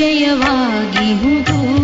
ನಿಶ್ಚಯವಾಗಿ ಹುದು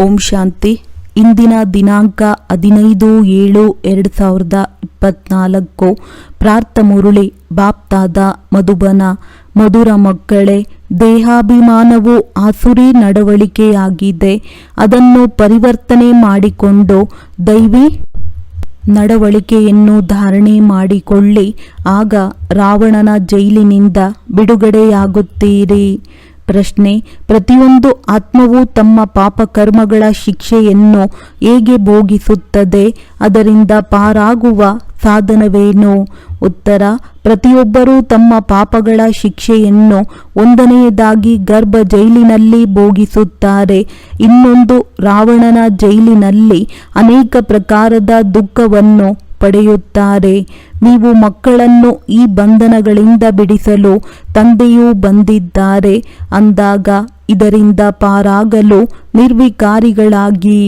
ಓಂ ಶಾಂತಿ. ಇಂದಿನ ದಿನಾಂಕ ಹದಿನೈದು ಏಳು ಎರಡು ಸಾವಿರದ ಇಪ್ಪತ್ನಾಲ್ಕು. ಪ್ರಾರ್ಥ ಮುರುಳಿ, ಬಾಪ್ತಾದ ಮಧುಬನ. ಮಧುರ ಮಕ್ಕಳೇ, ದೇಹಾಭಿಮಾನವು ಆಸುರಿ ನಡವಳಿಕೆಯಾಗಿದೆ. ಅದನ್ನು ಪರಿವರ್ತನೆ ಮಾಡಿಕೊಂಡು ದೈವಿ ನಡವಳಿಕೆಯನ್ನು ಧಾರಣೆ ಮಾಡಿಕೊಳ್ಳಿ. ಆಗ ರಾವಣನ ಜೈಲಿನಿಂದ ಬಿಡುಗಡೆಯಾಗುತ್ತೀರಿ. ಪ್ರಶ್ನೆ, ಪ್ರತಿಯೊಂದು ಆತ್ಮವು ತಮ್ಮ ಪಾಪಕರ್ಮಗಳ ಶಿಕ್ಷೆಯನ್ನು ಹೇಗೆ ಭೋಗಿಸುತ್ತದೆ, ಅದರಿಂದ ಪಾರಾಗುವ ಸಾಧನವೇನು? ಉತ್ತರ, ಪ್ರತಿಯೊಬ್ಬರೂ ತಮ್ಮ ಪಾಪಗಳ ಶಿಕ್ಷೆಯನ್ನು ಒಂದನೆಯದಾಗಿ ಗರ್ಭ ಜೈಲಿನಲ್ಲಿ ಭೋಗಿಸುತ್ತಾರೆ. ಇನ್ನೊಂದು ರಾವಣನ ಜೈಲಿನಲ್ಲಿ ಅನೇಕ ಪ್ರಕಾರದ ದುಃಖವನ್ನು ಪಡೆಯುತ್ತಾರೆ. ನೀವು ಮಕ್ಕಳನ್ನು ಈ ಬಂಧನಗಳಿಂದ ಬಿಡಿಸಲು ತಂದೆಯೂ ಬಂದಿದ್ದಾರೆ. ಅಂದಾಗ ಇದರಿಂದ ಪಾರಾಗಲು ನಿರ್ವಿಕಾರಿಗಳಾಗಿ.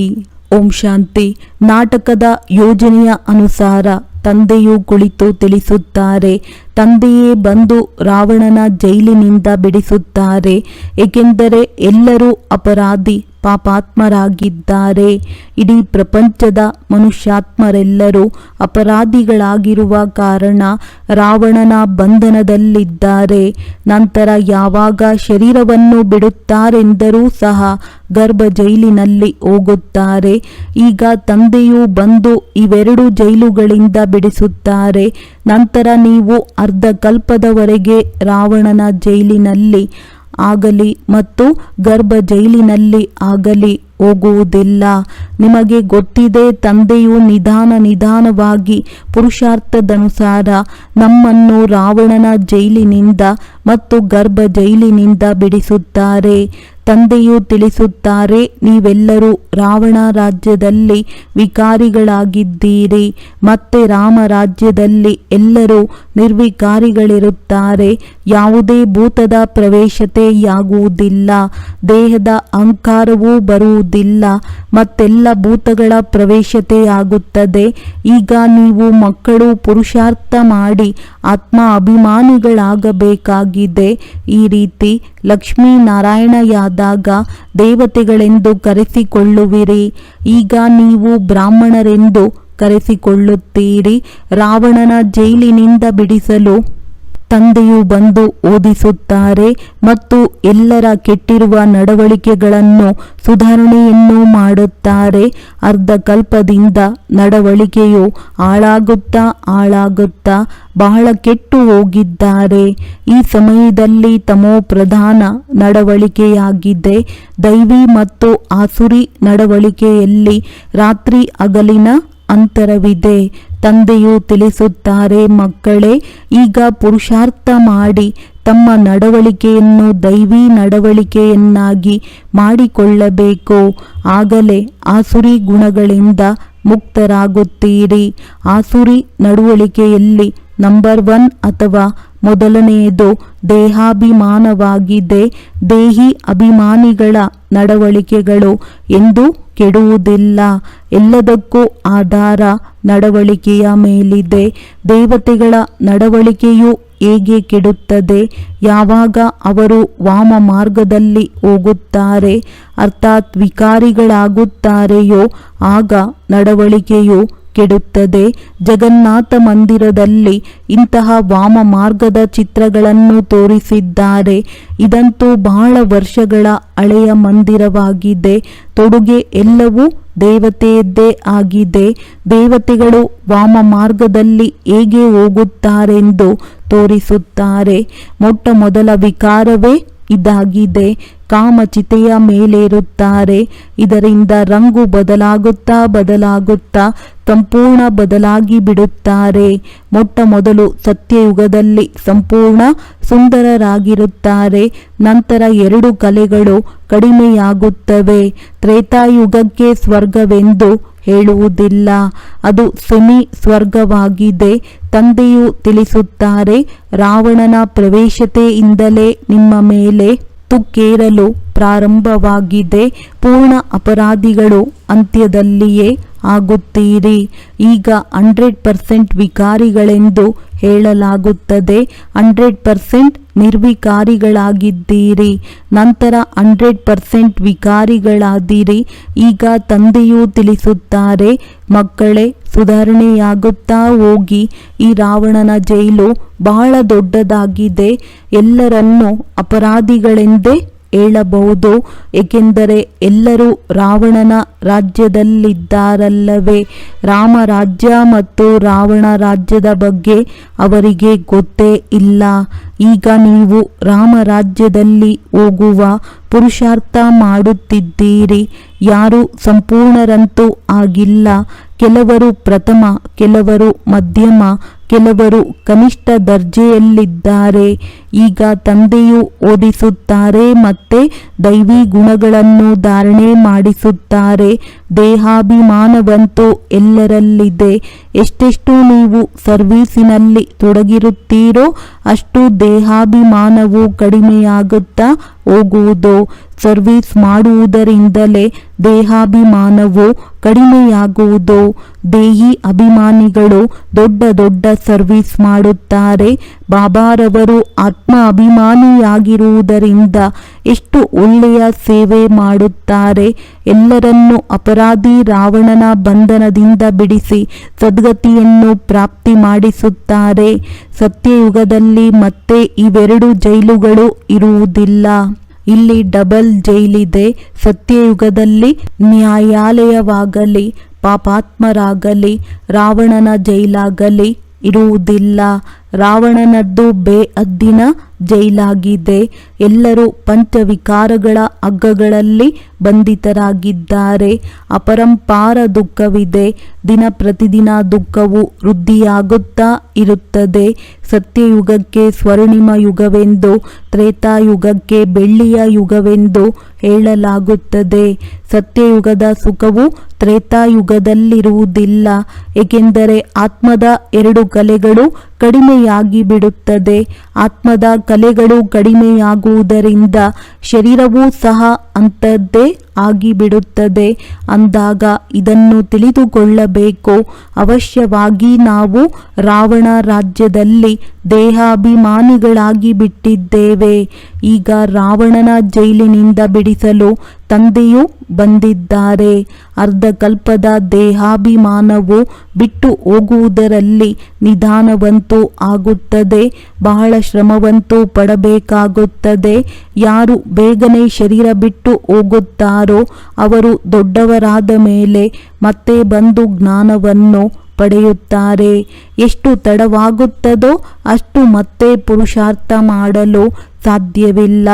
ಓಂ ಶಾಂತಿ. ನಾಟಕದ ಯೋಜನೆಯ ಅನುಸಾರ ತಂದೆಯು ಕುಳಿತು ತಿಳಿಸುತ್ತಾರೆ. ತಂದೆಯೇ ಬಂದು ರಾವಣನ ಜೈಲಿನಿಂದ ಬಿಡಿಸುತ್ತಾರೆ, ಏಕೆಂದರೆ ಎಲ್ಲರೂ ಅಪರಾಧಿ ಪಾಪಾತ್ಮರಾಗಿದ್ದಾರೆ. ಇಡೀ ಪ್ರಪಂಚದ ಮನುಷ್ಯಾತ್ಮರೆಲ್ಲರೂ ಅಪರಾಧಿಗಳಾಗಿರುವ ಕಾರಣ ರಾವಣನ ಬಂಧನದಲ್ಲಿದ್ದಾರೆ. ನಂತರ ಯಾವಾಗ ಶರೀರವನ್ನು ಬಿಡುತ್ತಾರೆಂದರೂ ಸಹ ಗರ್ಭ ಜೈಲಿನಲ್ಲಿ ಹೋಗುತ್ತಾರೆ. ಈಗ ತಂದೆಯು ಬಂದು ಇವೆರಡು ಜೈಲುಗಳಿಂದ ಬಿಡಿಸುತ್ತಾರೆ. ನಂತರ ನೀವು ಅರ್ಧ ಕಲ್ಪದವರೆಗೆ ರಾವಣನ ಜೈಲಿನಲ್ಲಿ ಆಗಲಿ ಮತ್ತು ಗರ್ಭ ಜೈಲಿನಲ್ಲಿ ಆಗಲಿ ಹೋಗುವುದಿಲ್ಲ. ನಿಮಗೆ ಗೊತ್ತಿದೆ, ತಂದೆಯು ನಿಧಾನ ನಿಧಾನವಾಗಿ ಪುರುಷಾರ್ಥದನುಸಾರ ನಮ್ಮನ್ನು ರಾವಣನ ಜೈಲಿನಿಂದ ಮತ್ತು ಗರ್ಭ ಜೈಲಿನಿಂದ ಬಿಡಿಸುತ್ತಾರೆ. ತಂದೆಯು ತಿಳಿಸುತ್ತಾರೆ, ನೀವೆಲ್ಲರೂ ರಾವಣ ರಾಜ್ಯದಲ್ಲಿ ವಿಕಾರಿಗಳಾಗಿದ್ದೀರಿ, ಮತ್ತೆ ರಾಮ ರಾಜ್ಯದಲ್ಲಿ ಎಲ್ಲರೂ ನಿರ್ವಿಕಾರಿಗಳಿರುತ್ತಾರೆ, ಯಾವುದೇ ಭೂತದ ಪ್ರವೇಶತೆಯಾಗುವುದಿಲ್ಲ, ದೇಹದ ಅಹಂಕಾರವೂ ಬರುವುದಿಲ್ಲ, ಮತ್ತೆಲ್ಲ ಭೂತಗಳ ಪ್ರವೇಶತೆಯಾಗುತ್ತದೆ, ಈಗ ನೀವು ಮಕ್ಕಳು ಪುರುಷಾರ್ಥ ಮಾಡಿ ಆತ್ಮ ಅಭಿಮಾನಿಗಳಾಗಬೇಕಾಗಿದೆ, ಈ ರೀತಿ ಲಕ್ಷ್ಮೀನಾರಾಯಣಯಾದಾಗ ದೇವತೆಗಳೆಂದು ಕರೆಸಿಕೊಳ್ಳುವಿರಿ. ಈಗ ನೀವು ಬ್ರಾಹ್ಮಣರೆಂದು ಕರೆಸಿಕೊಳ್ಳುತ್ತೀರಿ. ರಾವಣನ ಜೈಲಿನಿಂದ ಬಿಡಿಸಲು ತಂದೆಯು ಬಂದು ಓದಿಸುತ್ತಾರೆ ಮತ್ತು ಎಲ್ಲರ ಕೆಟ್ಟಿರುವ ನಡವಳಿಕೆಗಳನ್ನು ಸುಧಾರಣೆಯನ್ನು ಮಾಡುತ್ತಾರೆ. ಅರ್ಧಕಲ್ಪದಿಂದ ನಡವಳಿಕೆಯು ಹಾಳಾಗುತ್ತಾ ಹಾಳಾಗುತ್ತಾ ಬಹಳ ಕೆಟ್ಟು ಹೋಗಿದ್ದಾರೆ. ಈ ಸಮಯದಲ್ಲಿ ತಮೋ ಪ್ರಧಾನ ನಡವಳಿಕೆಯಾಗಿದೆ. ದೈವಿ ಮತ್ತು ಆಸುರಿ ನಡವಳಿಕೆಯಲ್ಲಿ ರಾತ್ರಿ ಹಗಲಿನ ಅಂತರವಿದೆ. ತಂದೆಯು ತಿಳಿಸುತ್ತಾರೆ, ಮಕ್ಕಳೇ, ಈಗ ಪುರುಷಾರ್ಥ ಮಾಡಿ ತಮ್ಮ ನಡವಳಿಕೆಯನ್ನು ದೈವಿ ನಡವಳಿಕೆಯನ್ನಾಗಿ ಮಾಡಿಕೊಳ್ಳಬೇಕು. ಆಗಲೇ ಆಸುರಿ ಗುಣಗಳಿಂದ ಮುಕ್ತರಾಗುತ್ತೀರಿ. ಆಸುರಿ ನಡವಳಿಕೆಯಲ್ಲಿ ನಂಬರ್ ಒನ್ ಅಥವಾ ಮೊದಲನೆಯದು ದೇಹಾಭಿಮಾನವಾಗಿದೆ. ದೇಹಿ ಅಭಿಮಾನಿಗಳ ನಡವಳಿಕೆಗಳು ಎಂದು ಕೆಡುವುದಿಲ್ಲ. ಎಲ್ಲದಕ್ಕೂ ಆಧಾರ ನಡವಳಿಕೆಯ ಮೇಲಿದೆ. ದೇವತೆಗಳ ನಡವಳಿಕೆಯು ಹೇಗೆ ಕೆಡುತ್ತದೆ? ಯಾವಾಗ ಅವರು ವಾಮ ಮಾರ್ಗದಲ್ಲಿ ಹೋಗುತ್ತಾರೆ? ಅರ್ಥಾತ್ ವಿಕಾರಿಗಳಾಗುತ್ತಾರೆಯೋ? ಆಗ ನಡವಳಿಕೆಯು ಕೆಡುತ್ತದೆ. ಜಗನ್ನಾಥ ಮಂದಿರದಲ್ಲಿ ಇಂತಹ ವಾಮ ಮಾರ್ಗದ ಚಿತ್ರಗಳನ್ನು ತೋರಿಸಿದ್ದಾರೆ. ಇದಂತೂ ಬಹಳ ವರ್ಷಗಳ ಹಳೆಯ ಮಂದಿರವಾಗಿದೆ. ತೊಡುಗೆ ಎಲ್ಲವೂ ದೇವತೆಯದ್ದೇ ಆಗಿದೆ. ದೇವತೆಗಳು ವಾಮ ಮಾರ್ಗದಲ್ಲಿ ಹೇಗೆ ಹೋಗುತ್ತಾರೆಂದು ತೋರಿಸುತ್ತಾರೆ. ಮೊಟ್ಟ ಮೊದಲ ವಿಕಾರವೇ ಇದಾಗಿದೆ. ಕಾಮಚಿತೆಯ ಮೇಲೇರುತ್ತಾರೆ. ಇದರಿಂದ ರಂಗು ಬದಲಾಗುತ್ತಾ ಬದಲಾಗುತ್ತಾ ಸಂಪೂರ್ಣ ಬದಲಾಗಿ ಬಿಡುತ್ತಾರೆ. ಮೊಟ್ಟ ಮೊದಲು ಸತ್ಯಯುಗದಲ್ಲಿ ಸಂಪೂರ್ಣ ಸುಂದರರಾಗಿರುತ್ತಾರೆ. ನಂತರ ಎರಡು ಕಲೆಗಳು ಕಡಿಮೆಯಾಗುತ್ತವೆ. ತ್ರೇತಾಯುಗಕ್ಕೆ ಸ್ವರ್ಗವೆಂದು ಹೇಳುವುದಿಲ್ಲ. ಅದು ಸೆಮಿ ಸ್ವರ್ಗವಾಗಿದೆ ತಂದೆಯು ತಿಳಿಸುತ್ತಾರೆ, ರಾವಣನ ಪ್ರವೇಶತೆಯಿಂದಲೇ ನಿಮ್ಮ ಮೇಲೆ ತುಕ್ಕೇರಲು ಪ್ರಾರಂಭವಾಗಿದೆ. ಪೂರ್ಣ ಅಪರಾಧಿಗಳು ಅಂತ್ಯದಲ್ಲಿಯೇ ಆಗುತ್ತೀರಿ. ಈಗ ಹಂಡ್ರೆಡ್ ಪರ್ಸೆಂಟ್ ವಿಕಾರಿಗಳೆಂದು ಹೇಳಲಾಗುತ್ತದೆ. ಹಂಡ್ರೆಡ್ ಪರ್ಸೆಂಟ್ ನಿರ್ವಿಕಾರಿಗಳಾಗಿದ್ದೀರಿ. ನಂತರ ಹಂಡ್ರೆಡ್ ಪರ್ಸೆಂಟ್ ವಿಕಾರಿಗಳಾದಿರಿ. ಈಗ ತಂದೆಯು ತಿಳಿಸುತ್ತಾರೆ, ಮಕ್ಕಳೇ ಸುಧಾರಣೆಯಾಗುತ್ತಾ ಹೋಗಿ ಈ ರಾವಣನ ಜೈಲು ಬಹಳ ದೊಡ್ಡದಾಗಿದೆ. ಎಲ್ಲರನ್ನೂ ಅಪರಾಧಿಗಳೆಂದೇ ಹೇಳಬಹುದು. ಏಕೆಂದರೆ ಎಲ್ಲರೂ ರಾವಣನ ರಾಜ್ಯದಲ್ಲಿದ್ದಾರಲ್ಲವೇ. ರಾಮ ರಾಜ್ಯ ಮತ್ತು ರಾವಣ ರಾಜ್ಯದ ಬಗ್ಗೆ ಅವರಿಗೆ ಗೊತ್ತೇ ಇಲ್ಲ. ಈಗ ನೀವು ರಾಮ ರಾಜ್ಯದಲ್ಲಿ ಹೋಗುವ ಪುರುಷಾರ್ಥ ಮಾಡುತ್ತಿದ್ದೀರಿ. ಯಾರು ಸಂಪೂರ್ಣರಂತೂ ಆಗಿಲ್ಲ. ಕೆಲವರು ಪ್ರಥಮ, ಕೆಲವರು ಮಧ್ಯಮ, ಕೆಲವರು ಕನಿಷ್ಠ ದರ್ಜೆಯಲ್ಲಿದ್ದಾರೆ. ಈಗ ತಂದೆಯು ಓದಿಸುತ್ತಾರೆ ಮತ್ತೆ ದೈವಿ ಗುಣಗಳನ್ನು ಧಾರಣೆ ಮಾಡಿಸುತ್ತಾರೆ. ದೇಹಾಭಿಮಾನವಂತೂ ಎಲ್ಲರಲ್ಲಿದೆ. ಎಷ್ಟೆಷ್ಟು ನೀವು ಸರ್ವೀಸಿನಲ್ಲಿ ತೊಡಗಿರುತ್ತೀರೋ ಅಷ್ಟು ದೇಹಾಭಿಮಾನವು ಕಡಿಮೆಯಾಗುತ್ತಾ ಹೋಗುವುದು. ಸರ್ವಿಸ್ ಮಾಡುವುದರಿಂದಲೇ ದೇಹಾಭಿಮಾನವು ಕಡಿಮೆಯಾಗುವುದು. ದೇಹಿ ಅಭಿಮಾನಿಗಳು ದೊಡ್ಡ ದೊಡ್ಡ ಸರ್ವಿಸ್ ಮಾಡುತ್ತಾರೆ. ಬಾಬಾರವರು ಆತ್ಮ ಅಭಿಮಾನಿಯಾಗಿರುವುದರಿಂದ ಎಷ್ಟು ಒಳ್ಳೆಯ ಸೇವೆ ಮಾಡುತ್ತಾರೆ. ಎಲ್ಲರನ್ನು ಅಪರಾಧಿ ರಾವಣನ ಬಂಧನದಿಂದ ಬಿಡಿಸಿ ಸದ್ಗತಿಯನ್ನು ಪ್ರಾಪ್ತಿ ಮಾಡಿಸುತ್ತಾರೆ. ಸತ್ಯಯುಗದಲ್ಲಿ ಮತ್ತೆ ಇವೆರಡು ಜೈಲುಗಳು ಇರುವುದಿಲ್ಲ. ಇಲ್ಲಿ ಡಬಲ್ ಜೈಲಿದೆ. ಸತ್ಯಯುಗದಲ್ಲಿ ನ್ಯಾಯಾಲಯವಾಗಲಿ, ಪಾಪಾತ್ಮರಾಗಲಿ, ರಾವಣನ ಜೈಲಾಗಲಿ ಇರುವುದಿಲ್ಲ. ರಾವಣನದ್ದು ಬೇ ಅದ್ದಿನ ಜೈಲಾಗಿದೆ. ಎಲ್ಲರೂ ಪಂಚವಿಕಾರಗಳ ಅಗ್ಗಗಳಲ್ಲಿ ಬಂಧಿತರಾಗಿದ್ದಾರೆ. ಅಪರಂಪಾರ ದುಃಖವಿದೆ. ದಿನ ಪ್ರತಿದಿನ ದುಃಖವು ವೃದ್ಧಿಯಾಗುತ್ತಾ ಇರುತ್ತದೆ. ಸತ್ಯಯುಗಕ್ಕೆ ಸ್ವರ್ಣಿಮ ಯುಗವೆಂದು, ತ್ರೇತಾಯುಗಕ್ಕೆ ಬೆಳ್ಳಿಯ ಯುಗವೆಂದು ಹೇಳಲಾಗುತ್ತದೆ. ಸತ್ಯಯುಗದ ಸುಖವು ತ್ರೇತಾಯುಗದಲ್ಲಿರುವುದಿಲ್ಲ, ಏಕೆಂದರೆ ಆತ್ಮದ ಎರಡು ಕಲೆಗಳು ಕಡಿಮೆಯಾಗಿ ಬಿಡುತ್ತದೆ. ಆತ್ಮದ ಕಲೆಗಳು ಕಡಿಮೆಯಾಗುವುದರಿಂದ ಶರೀರವೂ ಸಹ ಅಂಥದ್ದೇ ಆಗಿಬಿಡುತ್ತದೆ. ಅಂದಾಗ ಇದನ್ನು ತಿಳಿದುಕೊಳ್ಳಬೇಕು. ಅವಶ್ಯವಾಗಿ ನಾವು ರಾವಣ ರಾಜ್ಯದಲ್ಲಿ ದೇಹಾಭಿಮಾನಿಗಳಾಗಿ ಬಿಟ್ಟಿದ್ದೇವೆ. ಈಗ ರಾವಣನ ಜೈಲಿನಿಂದ ಬಿಡಿಸಲು ತಂದೆಯು ಬಂದಿದ್ದಾರೆ. ಅರ್ಧಕಲ್ಪದ ದೇಹಾಭಿಮಾನವು ಬಿಟ್ಟು ಹೋಗುವುದರಲ್ಲಿ ನಿಧಾನವಂತೂ ಆಗುತ್ತದೆ, ಬಹಳ ಶ್ರಮವಂತೂ ಪಡಬೇಕಾಗುತ್ತದೆ. ಯಾರು ಬೇಗನೆ ಶರೀರ ಬಿಟ್ಟು ಹೋಗುತ್ತಾರೋ ಅವರು ದೊಡ್ಡವರಾದ ಮೇಲೆ ಮತ್ತೆ ಬಂದು ಜ್ಞಾನವನ್ನು ಪಡೆಯುತ್ತಾರೆ. ಎಷ್ಟು ತಡವಾಗುತ್ತದೋ ಅಷ್ಟು ಮತ್ತೆ ಪುರುಷಾರ್ಥ ಮಾಡಲು ಸಾಧ್ಯವಿಲ್ಲ.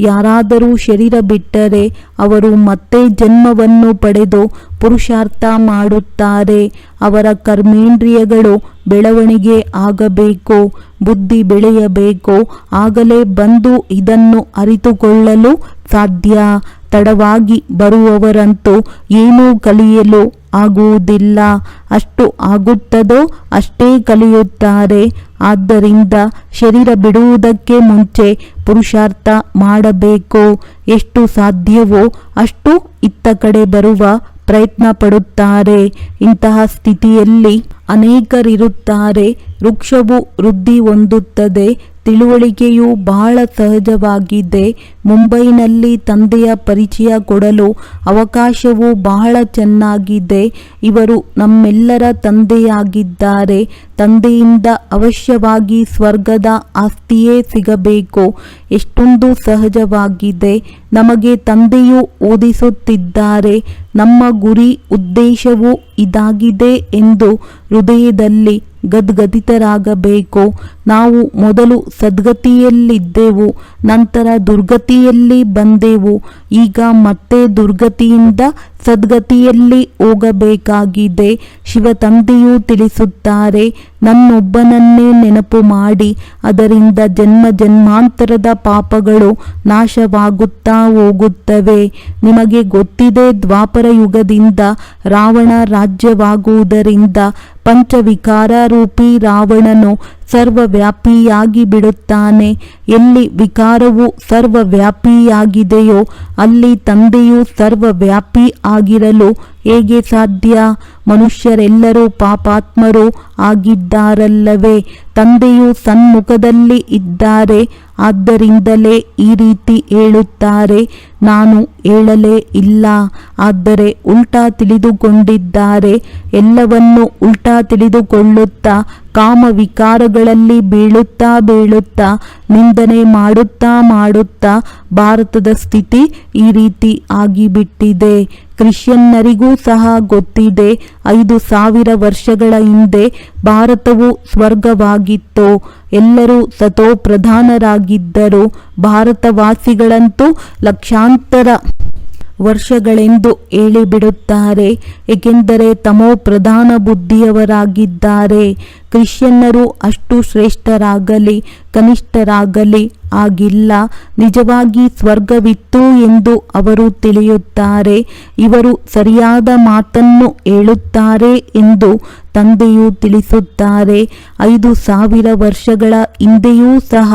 ಯಾರಾದರೂ ಶರೀರ ಬಿಟ್ಟರೆ ಅವರು ಮತ್ತೆ ಜನ್ಮವನ್ನು ಪಡೆದು ಪುರುಷಾರ್ಥ ಮಾಡುತ್ತಾರೆ. ಅವರ ಕರ್ಮೇಂದ್ರಿಯಗಳು ಬೆಳವಣಿಗೆ ಆಗಬೇಕು, ಬುದ್ಧಿ ಬೆಳೆಯಬೇಕು, ಆಗಲೇ ಬಂದು ಇದನ್ನು ಅರಿತುಕೊಳ್ಳಲು ಸಾಧ್ಯ. ತಡವಾಗಿ ಬರುವವರಂತೂ ಏನೂ ಕಲಿಯಲು ಆಗುವುದಿಲ್ಲ. ಅಷ್ಟು ಆಗುತ್ತದೋ ಅಷ್ಟೇ ಕಲಿಯುತ್ತಾರೆ. ಆದ್ದರಿಂದ ಶರೀರ ಬಿಡುವುದಕ್ಕೆ ಮುಂಚೆ ಪುರುಷಾರ್ಥ ಮಾಡಬೇಕು. ಎಷ್ಟು ಸಾಧ್ಯವೋ ಅಷ್ಟು ಇತ್ತ ಕಡೆ ಬರುವ ಪ್ರಯತ್ನ ಪಡುತ್ತಾರೆ. ಇಂತಹ ಸ್ಥಿತಿಯಲ್ಲಿ ಅನೇಕರಿರುತ್ತಾರೆ. ವೃಕ್ಷವು ವೃದ್ಧಿ ಹೊಂದುತ್ತದೆ. ತಿಳುವಳಿಕೆಯು ಬಹಳ ಸಹಜವಾಗಿದೆ. ಮುಂಬೈನಲ್ಲಿ ತಂದೆಯ ಪರಿಚಯ ಕೊಡಲು ಅವಕಾಶವು ಬಹಳ ಚೆನ್ನಾಗಿದೆ. ಇವರು ನಮ್ಮೆಲ್ಲರ ತಂದೆಯಾಗಿದ್ದಾರೆ. ತಂದೆಯಿಂದ ಅವಶ್ಯವಾಗಿ ಸ್ವರ್ಗದ ಆಸ್ತಿಯೇ ಸಿಗಬೇಕು. ಎಷ್ಟೊಂದು ಸಹಜವಾಗಿದೆ. ನಮಗೆ ತಂದೆಯು ಓದಿಸುತ್ತಿದ್ದಾರೆ. ನಮ್ಮ ಗುರಿ ಉದ್ದೇಶವು ಇದಾಗಿದೆ ಎಂದು ಹೃದಯದಲ್ಲಿ ಗದ್ಗದಿತರಾಗಬೇಕು ನಾವು ಮೊದಲು ಸದ್ಗತಿಯಲ್ಲಿದ್ದೆವು, ನಂತರ ದುರ್ಗತಿಯಲ್ಲಿ ಬಂದೆವು. ಈಗ ಮತ್ತೆ ದುರ್ಗತಿಯಿಂದ ಸದ್ಗತಿಯಲ್ಲಿ ಹೋಗಬೇಕಾಗಿದೆ. ಶಿವ ತಂದೆಯು ತಿಳಿಸುತ್ತಾರೆ, ನನ್ನೊಬ್ಬನನ್ನೇ ನೆನಪು ಮಾಡಿ, ಅದರಿಂದ ಜನ್ಮ ಜನ್ಮಾಂತರದ ಪಾಪಗಳು ನಾಶವಾಗುತ್ತಾ ಹೋಗುತ್ತವೆ. ನಿಮಗೆ ಗೊತ್ತಿದೆ, ದ್ವಾಪರ ಯುಗದಿಂದ ರಾವಣ ರಾಜ್ಯವಾಗುವುದರಿಂದ ಪಂಚವಿಕಾರ ರೂಪಿ ರಾವಣನು ಸರ್ವವ್ಯಾಪಿಯಾಗಿ ಬಿಡುತ್ತಾನೆ. ಎಲ್ಲಿ ವಿಕಾರವು ಸರ್ವವ್ಯಾಪಿಯಾಗಿದೆಯೋ ಅಲ್ಲಿ ತಂದೆಯು ಸರ್ವವ್ಯಾಪಿ ಆಗಿರಲು ಹೇಗೆ ಸಾಧ್ಯ? ಮನುಷ್ಯರೆಲ್ಲರೂ ಪಾಪಾತ್ಮರು ಆಗಿದ್ದಾರಲ್ಲವೇ? ತಂದೆಯು ಸನ್ಮುಖದಲ್ಲಿ ಇದ್ದಾರೆ, ಆದ್ದರಿಂದಲೇ ಈ ರೀತಿ ಹೇಳುತ್ತಾರೆ. ನಾನು ಹೇಳಲೇ ಇಲ್ಲ, ಆದರೆ ಉಲ್ಟಾ ತಿಳಿದುಕೊಂಡಿದ್ದಾರೆ. ಎಲ್ಲವನ್ನು ಉಲ್ಟಾ ತಿಳಿದುಕೊಳ್ಳುತ್ತಾ ಕಾಮ ವಿಕಾರಗಳಲ್ಲಿ ಬೀಳುತ್ತಾ ಬೀಳುತ್ತಾ ನಿಂದನೆ ಮಾಡುತ್ತಾ ಮಾಡುತ್ತಾ ಭಾರತದ ಸ್ಥಿತಿ ಈ ರೀತಿ ಆಗಿಬಿಟ್ಟಿದೆ. ಕ್ರಿಶ್ಚಿಯನ್ನರಿಗೂ ಸಹ ಗೊತ್ತಿದೆ. ಐದು ಸಾವಿರ ವರ್ಷಗಳ ಹಿಂದೆ ಭಾರತವು ಸ್ವರ್ಗವಾಗಿತ್ತು. ಎಲ್ಲರೂ ಸತೋ ಪ್ರಧಾನರಾಗಿದ್ದರು ಭಾರತವಾಸಿಗಳಂತೂ ಲಕ್ಷಾಂತರ ವರ್ಷಗಳೆಂದು ಹೇಳಿಬಿಡುತ್ತಾರೆ, ಏಕೆಂದರೆ ತಮೋ ಪ್ರಧಾನ ಬುದ್ಧಿಯವರಾಗಿದ್ದಾರೆ. ಕ್ರಿಶ್ಚಿಯನ್ನರು ಅಷ್ಟು ಶ್ರೇಷ್ಠರಾಗಲಿ, ಕನಿಷ್ಠರಾಗಲಿ ಆಗಿಲ್ಲ. ನಿಜವಾಗಿ ಸ್ವರ್ಗವಿತ್ತು ಎಂದು ಅವರು ತಿಳಿಯುತ್ತಾರೆ. ಇವರು ಸರಿಯಾದ ಮಾತನ್ನು ಹೇಳುತ್ತಾರೆ ಎಂದು ತಂದೆಯು ತಿಳಿಸುತ್ತಾರೆ. ಐದು ಸಾವಿರ ವರ್ಷಗಳ ಹಿಂದೆಯೂ ಸಹ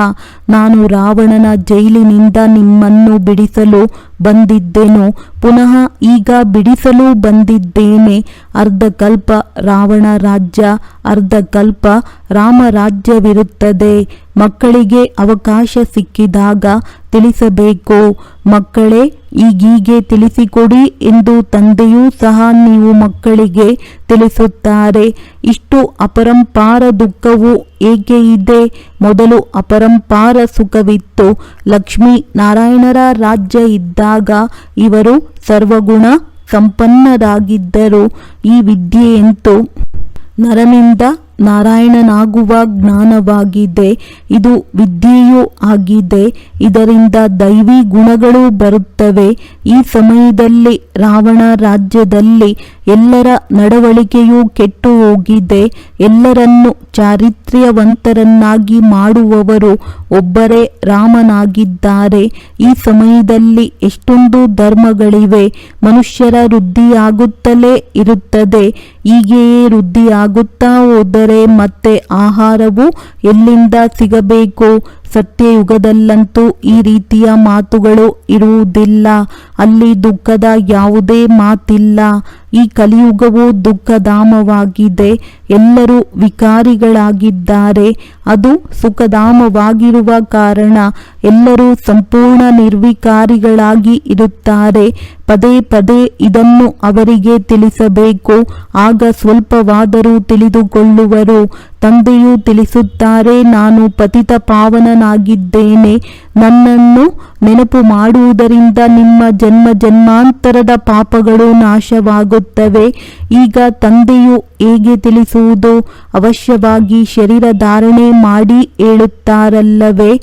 ನಾನು ರಾವಣನ ಜೈಲಿನಿಂದ ನಿಮ್ಮನ್ನು ಬಿಡಿಸಲು ಬಂದಿದ್ದೆನು. ಪುನಃ ಈಗ ಬಿಡಿಸಲು ಬಂದಿದ್ದೇನೆ. ಅರ್ಧಕಲ್ಪ ರಾವಣ ರಾಜ್ಯ ಅರ್ಧಕಲ್ಪ ರಾಮರಾಜ್ಯವಿರುತ್ತದೆ ಮಕ್ಕಳಿಗೆ ಅವಕಾಶ ಸಿಕ್ಕಿದಾಗ ತಿಳಿಸಬೇಕು. ಮಕ್ಕಳೇ, ಈಗೀಗೆ ತಿಳಿಸಿಕೊಡಿ ಎಂದು ತಂದೆಯೂ ಸಹ ನೀವು ಮಕ್ಕಳಿಗೆ ತಿಳಿಸುತ್ತಾರೆ. ಇಷ್ಟು ಅಪರಂಪಾರ ದುಃಖವು ಏಕೆ ಇದೆ? ಮೊದಲು ಅಪರಂಪಾರ ಸುಖವಿತ್ತು. ಲಕ್ಷ್ಮೀ ನಾರಾಯಣರ ರಾಜ್ಯ ಇದ್ದಾಗ ಇವರು ಸರ್ವಗುಣ ಸಂಪನ್ನರಾಗಿದ್ದರು. ಈ ವಿದ್ಯೆಯಂತೂ ನರನಿಂದ ನಾರಾಯಣನಾಗುವ ಜ್ಞಾನವಾಗಿದೆ, ಇದು ವಿದ್ಯೆಯೂ ಆಗಿದೆ, ಇದರಿಂದ ದೈವಿ ಗುಣಗಳು ಬರುತ್ತವೆ. ಈ ಸಮಯದಲ್ಲಿ, ರಾವಣ ರಾಜ್ಯದಲ್ಲಿ ಎಲ್ಲರ ನಡವಳಿಕೆಯೂ ಕೆಟ್ಟು ಹೋಗಿದೆ ಎಲ್ಲರನ್ನು ಚಾರಿತ್ರ್ಯವಂತರನ್ನಾಗಿ ಮಾಡುವವರು ಒಬ್ಬರೇ ರಾಮನಾಗಿದ್ದಾರೆ. ಈ ಸಮಯದಲ್ಲಿ ಎಷ್ಟೊಂದು ಧರ್ಮಗಳಿವೆ. ಮನುಷ್ಯರ ವೃದ್ಧಿಯಾಗುತ್ತಲೇ ಇರುತ್ತದೆ. ಹೀಗೆಯೇ ವೃದ್ಧಿಯಾಗುತ್ತಾ ಮತ್ತೆ ಆಹಾರವು ಎಲ್ಲಿಂದ ಸಿಗಬೇಕು ಸತ್ಯಯುಗದಲ್ಲಂತೂ ಈ ರೀತಿಯ ಮಾತುಗಳು ಇರುವುದಿಲ್ಲ. ಅಲ್ಲಿ ದುಃಖದ ಯಾವುದೇ ಮಾತಿಲ್ಲ. ಈ ಕಲಿಯುಗವು ದುಃಖಧಾಮವಾಗಿದೆ. ಎಲ್ಲರೂ ವಿಕಾರಿಗಳಾಗಿದ್ದಾರೆ. ಅದು ಸುಖಧಾಮವಾಗಿರುವ ಕಾರಣ. ಎಲ್ಲರೂ ಸಂಪೂರ್ಣ ನಿರ್ವಿಕಾರಿಗಳಾಗಿ ಇರುತ್ತಾರೆ. ಪದೇ ಪದೇ ಇದನ್ನು ಅವರಿಗೆ ತಿಳಿಸಬೇಕು. ಆಗ ಸ್ವಲ್ಪವಾದರೂ ತಿಳಿದುಕೊಳ್ಳುವರು. ತಂದೆಯು ತಿಳಿಸುತ್ತಾರೆ, ನಾನು ಪತಿತ ಪಾವನನಾಗಿದ್ದೇನೆ. ನನ್ನನ್ನು ನೆನಪು ಮಾಡುವುದರಿಂದ ನಿಮ್ಮ ಜನ್ಮ ಜನ್ಮಾಂತರದ ಪಾಪಗಳು ನಾಶವಾಗುತ್ತವೆ. ಈಗ ತಂದೆಯು ಹೇಗೆ ತಿಳಿಸುವುದು? ಅವಶ್ಯವಾಗಿ ಶರೀರ ಧಾರಣೆ ಮಾಡಿ ಹೇಳುತ್ತಾರಲ್ಲವೇ,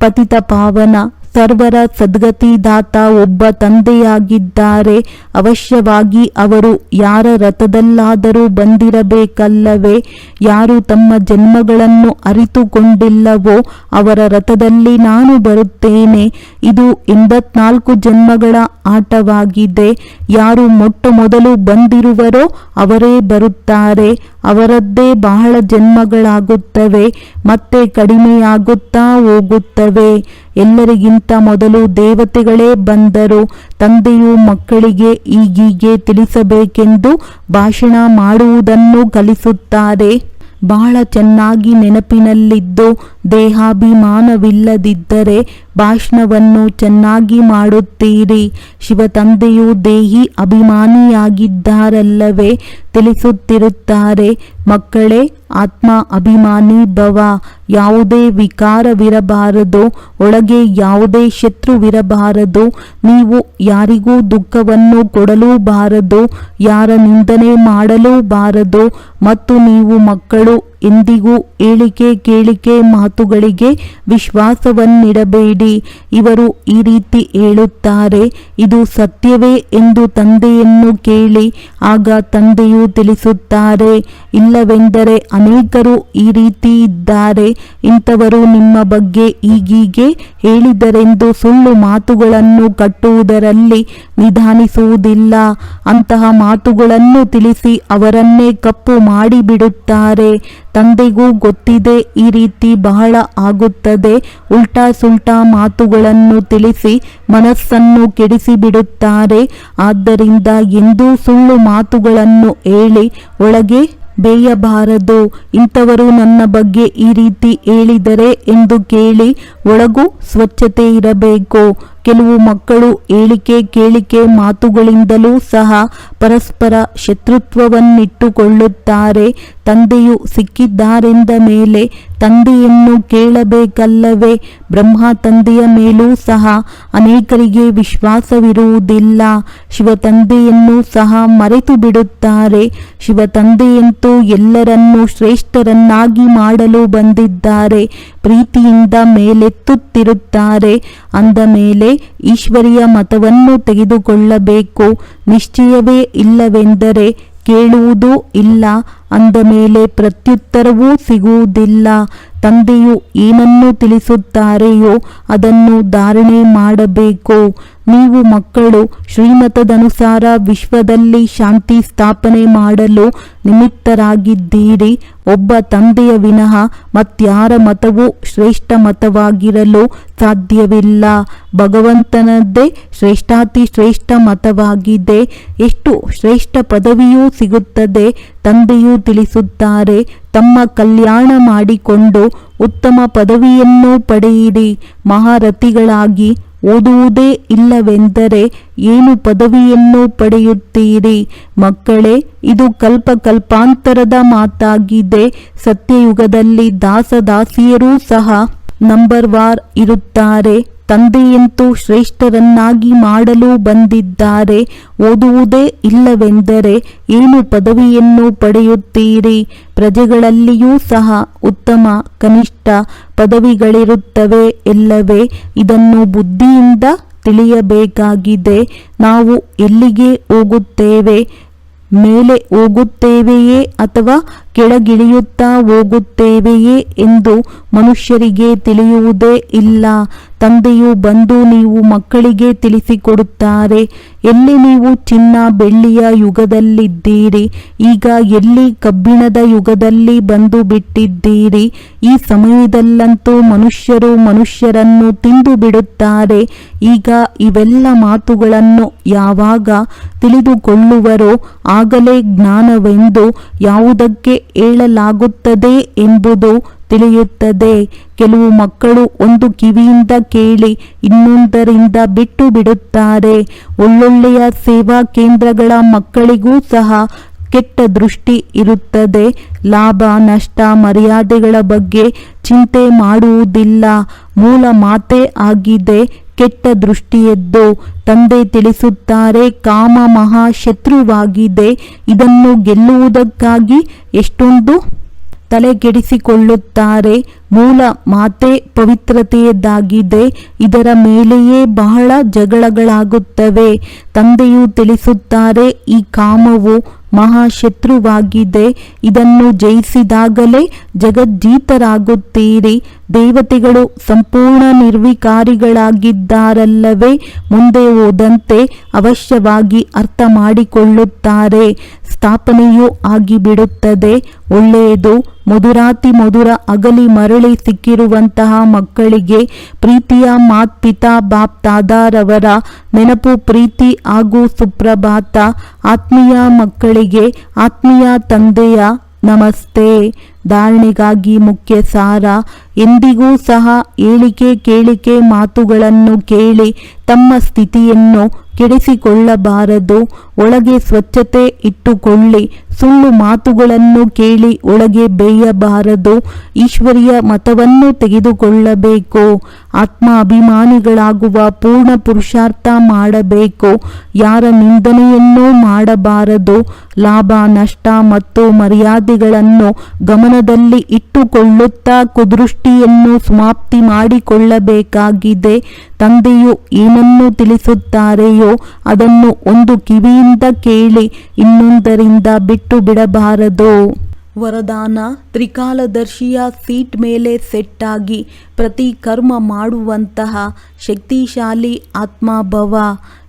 ಪತಿತ ಪಾವನ. ಸರ್ವರ ಸದ್ಗತಿದಾತ ಒಬ್ಬ ತಂದೆಯಾಗಿದ್ದಾರೆ. ಅವಶ್ಯವಾಗಿ ಅವರು ಯಾರ ರಥದಲ್ಲಾದರೂ ಬಂದಿರಬೇಕಲ್ಲವೇ? ಯಾರು ತಮ್ಮ ಜನ್ಮಗಳನ್ನು ಅರಿತುಕೊಂಡಿಲ್ಲವೋ? ಅವರ ರಥದಲ್ಲಿ ನಾನು ಬರುತ್ತೇನೆ. ಇದು ಎಂಬತ್ನಾಲ್ಕು ಜನ್ಮಗಳ ಆಟವಾಗಿದೆ. ಯಾರು ಮೊಟ್ಟ ಮೊದಲು ಬಂದಿರುವರೋ ಅವರೇ ಬರುತ್ತಾರೆ. ಅವರದ್ದೇ ಬಹಳ ಜನ್ಮಗಳಾಗುತ್ತವೆ. ಮತ್ತೆ ಕಡಿಮೆಯಾಗುತ್ತಾ ಹೋಗುತ್ತವೆ. ಎಲ್ಲರಿಗಿಂತ ಮೊದಲು ದೇವತೆಗಳೇ ಬಂದರು. ತಂದೆಯು ಮಕ್ಕಳಿಗೆ ಈಗೀಗೆ ತಿಳಿಸಬೇಕೆಂದು ಭಾಷಣ ಮಾಡುವುದನ್ನು ಕಲಿಸುತ್ತಾರೆ. ಬಹಳ ಚೆನ್ನಾಗಿ ನೆನಪಿನಲ್ಲಿದ್ದು ದೇಹಾಭಿಮಾನವಿಲ್ಲದಿದ್ದರೆ ಭಾಷಣವನ್ನು ಚೆನ್ನಾಗಿ ಮಾಡುತ್ತೀರಿ. ಶಿವತಂದೆಯು ದೇಹಿ ಅಭಿಮಾನಿಯಾಗಿದ್ದಾರಲ್ಲವೇ ತಿಳಿಸುತ್ತಿರುತ್ತಾರೆ. ಮಕ್ಕಳೇ, ಆತ್ಮ ಅಭಿಮಾನಿ ಭವ. ಯಾವುದೇ ವಿಕಾರವಿರಬಾರದು. ಒಳಗೆ ಯಾವುದೇ ಶತ್ರುವಿರಬಾರದು. ನೀವು ಯಾರಿಗೂ ದುಃಖವನ್ನು ಕೊಡಲೂಬಾರದು. ಯಾರ ನಿಂದನೆ ಮಾಡಲೂಬಾರದು. ಮತ್ತು ನೀವು ಮಕ್ಕಳು ಎಂದಿಗೂ ಏಳಿಕೆ ಕೇಳಿಕೆ ಮಾತುಗಳಿಗೆ ವಿಶ್ವಾಸವನ್ನಿಡಬೇಡಿ. ಇವರು ಈ ರೀತಿ ಹೇಳುತ್ತಾರೆ, ಇದು ಸತ್ಯವೇ ಎಂದು ತಂದೆಯನ್ನು ಕೇಳಿ, ಆಗ ತಂದೆಯು ತಿಳಿಸುತ್ತಾರೆ, ಇಲ್ಲವೆಂದರೆ ಅನೇಕರು ಈ ರೀತಿ ಇದ್ದಾರೆ, ಇಂಥವರು ನಿಮ್ಮ ಬಗ್ಗೆ ಈಗೀಗೆ ಹೇಳಿದರೆಂದು ಸುಳ್ಳು ಮಾತುಗಳನ್ನು ಕಟ್ಟುವುದರಲ್ಲಿ ನಿಧಾನಿಸುವುದಿಲ್ಲ. ಅಂತಹ ಮಾತುಗಳನ್ನು ತಿಳಿಸಿ ಅವರನ್ನೇ ಕಪ್ಪು ಮಾಡಿಬಿಡುತ್ತಾರೆ. ತಂದೆಗೂ ಗೊತ್ತಿದೆ ಈ ರೀತಿ ಬಹಳ ಆಗುತ್ತದೆ. ಉಲ್ಟಾ ಸುಲ್ಟಾ ಮಾತುಗಳನ್ನು ತಿಳಿಸಿ ಮನಸ್ಸನ್ನು ಕೆಡಿಸಿಬಿಡುತ್ತಾರೆ. ಆದ್ದರಿಂದ ಎಂದೂ ಸುಳ್ಳು ಮಾತುಗಳನ್ನು ಹೇಳಿ ಒಳಗೆ ಬೇಯಬಾರದು. ಇಂಥವರು ನನ್ನ ಬಗ್ಗೆ ಈ ರೀತಿ ಹೇಳಿದರೆ ಎಂದು ಕೇಳಿ ಒಳಗೂ ಸ್ವಚ್ಛತೆ ಇರಬೇಕು. ಕೆಲವು ಮಕ್ಕಳು ಹೇಳಿಕೆ ಕೇಳಿಕೆ ಮಾತುಗಳಿಂದಲೂ ಸಹ ಪರಸ್ಪರ ಶತ್ರುತ್ವವನ್ನಿಟ್ಟುಕೊಳ್ಳುತ್ತಾರೆ. ತಂದೆಯು ಸಿಕ್ಕಿದ್ದಾರೆಂದ ಮೇಲೆ ತಂದೆಯನ್ನು ಕೇಳಬೇಕಲ್ಲವೇ? ಬ್ರಹ್ಮ ತಂದೆಯ ಮೇಲೂ ಸಹ ಅನೇಕರಿಗೆ ವಿಶ್ವಾಸವಿರುವುದಿಲ್ಲ. ಶಿವ ತಂದೆಯನ್ನು ಸಹ ಮರೆತು ಬಿಡುತ್ತಾರೆ ಶಿವ ತಂದೆಯಂತೂ ಎಲ್ಲರನ್ನೂ ಶ್ರೇಷ್ಠರನ್ನಾಗಿ ಮಾಡಲು ಬಂದಿದ್ದಾರೆ. ಪ್ರೀತಿಯಿಂದ ಮೇಲೆತ್ತುತ್ತಿರುತ್ತಾರೆ. ಅಂದ ಮೇಲೆ ಈಶ್ವರಿಯ ಮತವನ್ನು ತೆಗೆದುಕೊಳ್ಳಬೇಕು. ನಿಶ್ಚಯವೇ ಇಲ್ಲವೆಂದರೆ ಕೇಳುವುದೂ ಇಲ್ಲ. ಅಂದ ಮೇಲೆ ಪ್ರತ್ಯುತ್ತರವೂ ಸಿಗುವುದಿಲ್ಲ. ತಂದೆಯು ಏನನ್ನು ತಿಳಿಸುತ್ತಾರೆಯೋ ಅದನ್ನು ಧಾರಣೆ ಮಾಡಬೇಕು. ನೀವು ಮಕ್ಕಳು, ಶ್ರೀಮತದನುಸಾರ ವಿಶ್ವದಲ್ಲಿ ಶಾಂತಿ ಸ್ಥಾಪನೆ ಮಾಡಲು ನಿಮಿತ್ತರಾಗಿದ್ದೀರಿ. ಒಬ್ಬ ತಂದೆಯ ವಿನಃ ಮತ್ಯಾರ ಮತವೂ ಶ್ರೇಷ್ಠ ಮತವಾಗಿರಲು ಸಾಧ್ಯವಿಲ್ಲ. ಭಗವಂತನದ್ದೇ ಶ್ರೇಷ್ಠಾತಿ ಶ್ರೇಷ್ಠ ಮತವಾಗಿದೆ. ಎಷ್ಟು ಶ್ರೇಷ್ಠ ಪದವಿಯೂ ಸಿಗುತ್ತದೆ. ತಂದೆಯೂ ತಿಳಿಸುತ್ತಾರೆ, ತಮ್ಮ ಕಲ್ಯಾಣ ಮಾಡಿಕೊಂಡು ಉತ್ತಮ ಪದವಿಯನ್ನು ಪಡೆಯಿರಿ. ಮಹಾರಥಿಗಳಾಗಿ ಓದುವುದೇ ಇಲ್ಲವೆಂದರೆ ಏನು ಪದವಿಯನ್ನು ಪಡೆಯುತ್ತೀರಿ. ಮಕ್ಕಳೇ, ಇದು ಕಲ್ಪ ಕಲ್ಪಾಂತರದ ಮಾತಾಗಿದೆ. ಸತ್ಯಯುಗದಲ್ಲಿ ದಾಸದಾಸಿಯರೂ ಸಹ ನಂಬರ್ ವಾರ್ ಇರುತ್ತಾರೆ. ತಂದೆಯಂತೂ ಶ್ರೇಷ್ಠರನ್ನಾಗಿ ಮಾಡಲು ಬಂದಿದ್ದಾರೆ. ಓದುವುದೇ ಇಲ್ಲವೆಂದರೆ ಏನು ಪದವಿಯನ್ನು ಪಡೆಯುತ್ತೀರಿ? ಪ್ರಜೆಗಳಲ್ಲಿಯೂ ಸಹ ಉತ್ತಮ, ಕನಿಷ್ಠ ಪದವಿಗಳಿರುತ್ತವೆ ಎಲ್ಲವೇ? ಇದನ್ನು ಬುದ್ಧಿಯಿಂದ ತಿಳಿಯಬೇಕಾಗಿದೆ. ನಾವು ಎಲ್ಲಿಗೆ ಹೋಗುತ್ತೇವೆ? ಮೇಲೆ ಹೋಗುತ್ತೇವೆಯೇ ಅಥವಾ ಕೆಳಗಿಳಿಯುತ್ತಾ ಹೋಗುತ್ತೇವೆಯೇ ಎಂದು ಮನುಷ್ಯರಿಗೆ ತಿಳಿಯುವುದೇ ಇಲ್ಲ. ತಂದೆಯು ಬಂದು ನೀವು ಮಕ್ಕಳಿಗೆ ತಿಳಿಸಿಕೊಡುತ್ತಾರೆ. ಎಲ್ಲಿ ನೀವು ಚಿನ್ನ ಬೆಳ್ಳಿಯ ಯುಗದಲ್ಲಿದ್ದೀರಿ, ಈಗ ಎಲ್ಲಿ ಕಬ್ಬಿಣದ ಯುಗದಲ್ಲಿ ಬಂದು ಬಿಟ್ಟಿದ್ದೀರಿ? ಈ ಸಮಯದಲ್ಲಂತೂ ಮನುಷ್ಯರು ಮನುಷ್ಯರನ್ನು ತಿಂದು ಬಿಡುತ್ತಾರೆ. ಈಗ ಇವೆಲ್ಲ ಮಾತುಗಳನ್ನು ಯಾವಾಗ ತಿಳಿದುಕೊಳ್ಳುವರೋ ಆಗಲೇ ಜ್ಞಾನವೆಂದು ಯಾವುದಕ್ಕೆ ಹೇಳಲಾಗುತ್ತದೆ ಎಂಬುದು ತಿಳಿಯುತ್ತದೆ. ಕೆಲವು ಮಕ್ಕಳು ಒಂದು ಕಿವಿಯಿಂದ ಕೇಳಿ ಇನ್ನೊಂದರಿಂದ ಬಿಟ್ಟು ಬಿಡುತ್ತಾರೆ. ಒಳ್ಳೊಳ್ಳೆಯ ಸೇವಾ ಕೇಂದ್ರಗಳ ಮಕ್ಕಳಿಗೂ ಸಹ ಕೆಟ್ಟ ದೃಷ್ಟಿ ಇರುತ್ತದೆ. ಲಾಭ, ನಷ್ಟ, ಮರ್ಯಾದೆಗಳ ಬಗ್ಗೆ ಚಿಂತೆ ಮಾಡುವುದಿಲ್ಲ. ಮೂಲ ಮಾತೆ ಆಗಿದೆ ಕೆಟ್ಟ ದೃಷ್ಟಿಯದ್ದು ತಂದೆ ತಿಳಿಸುತ್ತಾರೆ, ಕಾಮ ಮಹಾಶತ್ರುವಾಗಿದೆ. ಇದನ್ನು ಗೆಲ್ಲುವುದಕ್ಕಾಗಿ ಎಷ್ಟೊಂದು ತಲೆಗೆಡಿಸಿಕೊಳ್ಳುತ್ತಾರೆ ಮೂಲ ಮಾತೆ ಪವಿತ್ರತೆಯದ್ದಾಗಿದೆ. ಇದರ ಮೇಲೆಯೇ ಬಹಳ ಜಗಳಗಳಾಗುತ್ತವೆ. ತಂದೆಯು ತಿಳಿಸುತ್ತಾರೆ, ಈ ಕಾಮವು ಮಹಾಶತ್ರುವಾಗಿದೆ. ಇದನ್ನು ಜಯಿಸಿದಾಗಲೇ ಜಗಜ್ಜೀತರಾಗುತ್ತೀರಿ. ದೇವತೆಗಳು ಸಂಪೂರ್ಣ ನಿರ್ವಿಕಾರಿಗಳಾಗಿದ್ದಾರಲ್ಲವೇ? ಮುಂದೆ ಹೋದಂತೆ ಅವಶ್ಯವಾಗಿ ಅರ್ಥ ಮಾಡಿಕೊಳ್ಳುತ್ತಾರೆ ಸ್ಥಾಪನೆಯೂ ಆಗಿಬಿಡುತ್ತದೆ. ಒಳ್ಳೆಯದು, ಮಧುರಾತಿ ಮಧುರ ಅಗಲಿ ಮರಳಿ ಸಿಕ್ಕಿರುವಂತಹ ಮಕ್ಕಳಿಗೆ ಪ್ರೀತಿಯ ಮಾತ್ ಪಿತಾ ಬಾಪ್ ತಾದಾರವರ ನೆನಪು ಪ್ರೀತಿ ಹಾಗೂ ಸುಪ್ರಭಾತ. ಆತ್ಮೀಯ ಮಕ್ಕಳಿಗೆ ಆತ್ಮೀಯ ತಂದೆಯ ನಮಸ್ತೆ. ಧಾರಣೆಗಾಗಿ ಮುಖ್ಯ ಸಾರ ಎಂದಿಗೂ ಸಹ ಏಳಿಕೆ ಕೇಳಿಕೆ ಮಾತುಗಳನ್ನು ಕೇಳಿ ತಮ್ಮ ಸ್ಥಿತಿಯನ್ನು ಕೆಡಿಸಿಕೊಳ್ಳಬಾರದು. ಒಳಗೆ ಸ್ವಚ್ಛತೆ ಇಟ್ಟುಕೊಳ್ಳಿ. ಸುಳ್ಳು ಮಾತುಗಳನ್ನು ಕೇಳಿ ಒಳಗೆ ಬೇಯಬಾರದು. ಈಶ್ವರಿಯ ಮತವನ್ನು ತೆಗೆದುಕೊಳ್ಳಬೇಕು. ಆತ್ಮ ಅಭಿಮಾನಿಗಳಾಗುವ ಪೂರ್ಣ ಪುರುಷಾರ್ಥ ಮಾಡಬೇಕು. ಯಾರ ನಿಂದನೆಯನ್ನೂ ಮಾಡಬಾರದು. ಲಾಭ, ನಷ್ಟ ಮತ್ತು ಮರ್ಯಾದೆಗಳನ್ನು ಗಮನದಲ್ಲಿ ಇಟ್ಟುಕೊಳ್ಳುತ್ತಾ ಕುದೃಷ್ಟಿಯನ್ನು ಸಮಾಪ್ತಿ ಮಾಡಿಕೊಳ್ಳಬೇಕಾಗಿದೆ. ತಂದೆಯು ಏನನ್ನು ತಿಳಿಸುತ್ತಾರೆಯೋ ಅದನ್ನು ಒಂದು ಕಿವಿಯಿಂದ ಕೇಳಿ, ಇನ್ನೊಂದರಿಂದ ಬಿಟ್ಟು ಬಿಡಬಾರದು. ವರದಾನ, ತ್ರಿಕಾಲದರ್ಶಿಯ ಸೀಟ್ ಮೇಲೆ ಸೆಟ್ಟಾಗಿ ಪ್ರತಿ ಕರ್ಮ ಮಾಡುವಂತಹ ಶಕ್ತಿಶಾಲಿ ಆತ್ಮಭವ.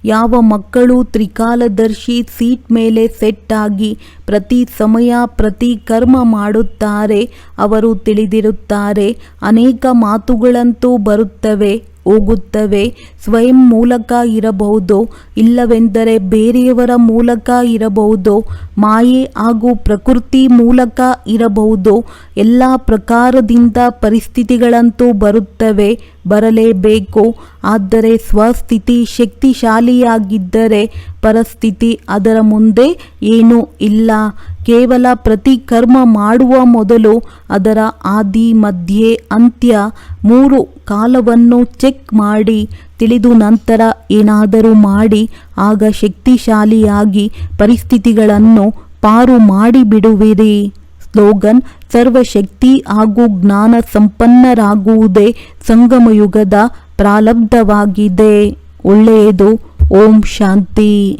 ಯಾವ ಮಕ್ಕಳು ತ್ರಿಕಾಲದರ್ಶಿ ಸೀಟ್ ಮೇಲೆ ಸೆಟ್ ಆಗಿ ಪ್ರತಿ ಸಮಯ ಪ್ರತಿ ಕರ್ಮ ಮಾಡುತ್ತಾರೆ, ಅವರು ತಿಳಿದಿರುತ್ತಾರೆ, ಅನೇಕ ಮಾತುಗಳಂತೂ ಬರುತ್ತವೆ. ಹೋಗುತ್ತವೆ. ಸ್ವಯಂ ಮೂಲಕ ಇರಬಹುದು, ಇಲ್ಲವೆಂದರೆ ಬೇರೆಯವರ ಮೂಲಕ ಇರಬಹುದು, ಮಾಯೆ ಹಾಗೂ ಪ್ರಕೃತಿ ಮೂಲಕ ಇರಬಹುದು. ಎಲ್ಲ ಪ್ರಕಾರದಿಂದ ಪರಿಸ್ಥಿತಿಗಳಂತೂ ಬರುತ್ತವೆ, ಬರಲೇಬೇಕು. ಆದರೆ ಸ್ವಸ್ಥಿತಿ ಶಕ್ತಿಶಾಲಿಯಾಗಿದ್ದರೆ ಪರಿಸ್ಥಿತಿ ಅದರ ಮುಂದೆ ಏನೂ ಇಲ್ಲ. ಕೇವಲ ಪ್ರತಿ ಕರ್ಮ ಮಾಡುವ ಮೊದಲು ಅದರ ಆದಿ, ಮಧ್ಯೆ, ಅಂತ್ಯ ಮೂರು ಕಾಲವನ್ನು ಚೆಕ್ ಮಾಡಿ, ತಿಳಿದು ನಂತರ ಏನಾದರೂ ಮಾಡಿ, ಆಗ ಶಕ್ತಿಶಾಲಿಯಾಗಿ ಪರಿಸ್ಥಿತಿಗಳನ್ನು ಪಾರು ಮಾಡಿಬಿಡುವಿರಿ. ಸ್ಲೋಗನ್, ಸರ್ವಶಕ್ತಿ ಹಾಗೂ ಜ್ಞಾನ ಸಂಪನ್ನರಾಗುವುದೇ ಸಂಗಮಯುಗದ ಪ್ರಾಲಬ್ಧವಾಗಿದೆ. ಒಳ್ಳೆಯದು. ಓಂ ಶಾಂತಿ.